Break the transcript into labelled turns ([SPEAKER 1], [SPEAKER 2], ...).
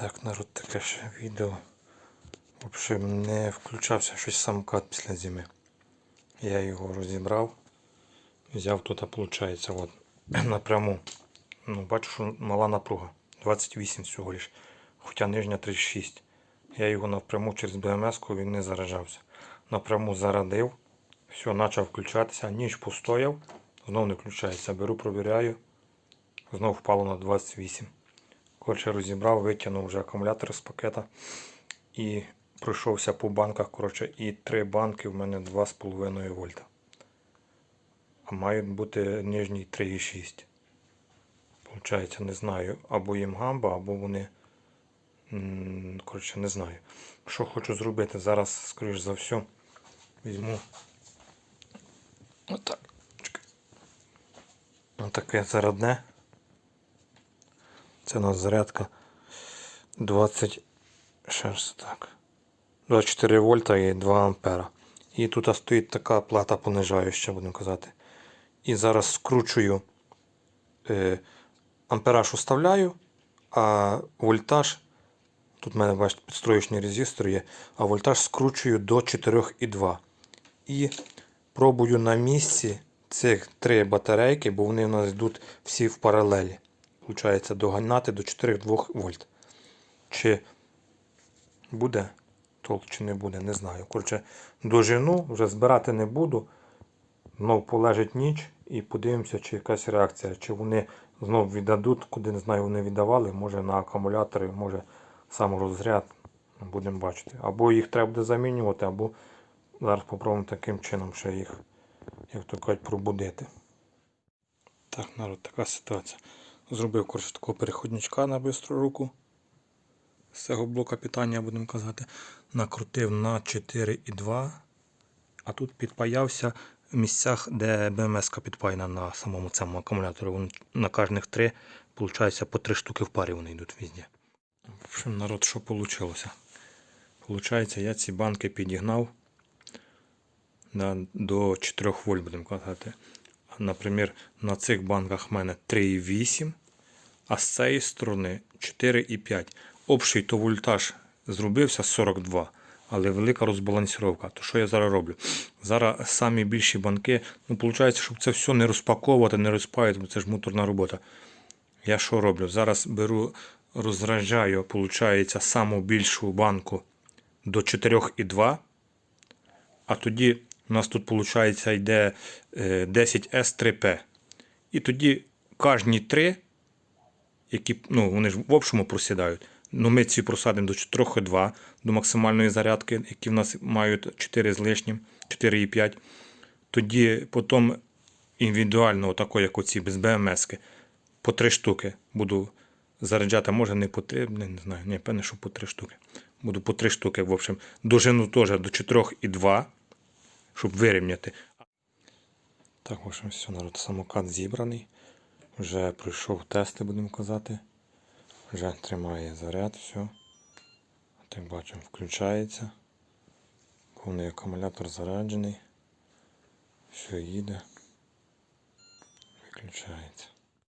[SPEAKER 1] Так, народ, таке ще відео. В общем, не включався щось самокат після зими. Я його розібрав. Взяв тут, виходить, от, напряму. Ну, бачу, що мала напруга. 28 всього лиш. Хоча нижня 36. Я його напряму через БМС він не заражався. Напряму зарадив. Все, почав включатися. Ніч постояв. Знов не включається. Беру, провіряю. Знов впало на 28. Коротше, розібрав, витягнув вже акумулятор з пакета і пройшовся по банках. Коротше, і три банки в мене 2,5 вольта. А мають бути нижній 3,6. Получається, не знаю, або їм гамба, або вони. Коротше, не знаю. Що хочу зробити? Зараз, скоріш за все, візьму. Отак. Отаке зарядне. Це у нас зарядка 20 ще так. 24 вольта і 2 ампера. І тут стоїть така плата понижаюча, будемо казати. І зараз скручую е, ампераж уставляю, а вольтаж. Тут в мене, бачите, підстроєчний резистор є, а вольтаж скручую до 4,2. І пробую на місці цих три батарейки, бо вони у нас йдуть всі в паралелі. Получається доганяти до 4,2 вольт. Чи буде толк, чи не буде, не знаю. Коротше, дожину, вже збирати не буду. Знов полежить ніч і подивимося, чи якась реакція. Чи вони знов віддадуть, куди не знаю, вони віддавали, може на акумулятори, може саморозряд. Будемо бачити. Або їх треба буде замінювати, або зараз попробуємо таким чином ще їх, як то кажуть, пробудити. Так, народ, така ситуація. Зробив коротше, такого переходничка на бистру руку. З цього блока питання, будемо казати, накрутив на 4,2. А тут підпаявся в місцях, де БМС підпаяна на самому цьому акумуляторі. На кожних три, виходить, по три штуки в парі вони йдуть везде. В общем, народ, що вийшло? Получається, я ці банки підігнав до 4 вольт, будемо казати. Наприклад, на цих банках в мене 3,8, а з цієї сторони 4,5. Общий то вольтаж зробився 42, але велика розбалансировка. То що я зараз роблю? Зараз самі більші банки, ну, виходить, щоб це все не розпаковувати, не розпаювати, бо це ж муторна робота. Я що роблю? Зараз беру, розражаю, виходить, саму більшу банку до 4,2. А тоді у нас тут, виходить, йде е, 10S3P. І тоді кожні три, які ну, вони ж в общому просідають. Ну, ми ці просадимо до 4,2 до максимальної зарядки, які в нас мають 4 з лишнім, 4,5. Тоді потім індивідуально, отако, як оці без БМС, по 3 штуки буду заряджати. Може не по 3, не, не знаю, не певне, що по 3 штуки. Буду по 3 штуки, в общем. Дожину теж до 4,2, щоб вирівняти. Так, в общем, все, народ, самокат зібраний. Вже пройшов тести, будемо казати. Вже тримає заряд, все. Так бачимо, включається. Повний акумулятор заряджений. Все їде. Виключається.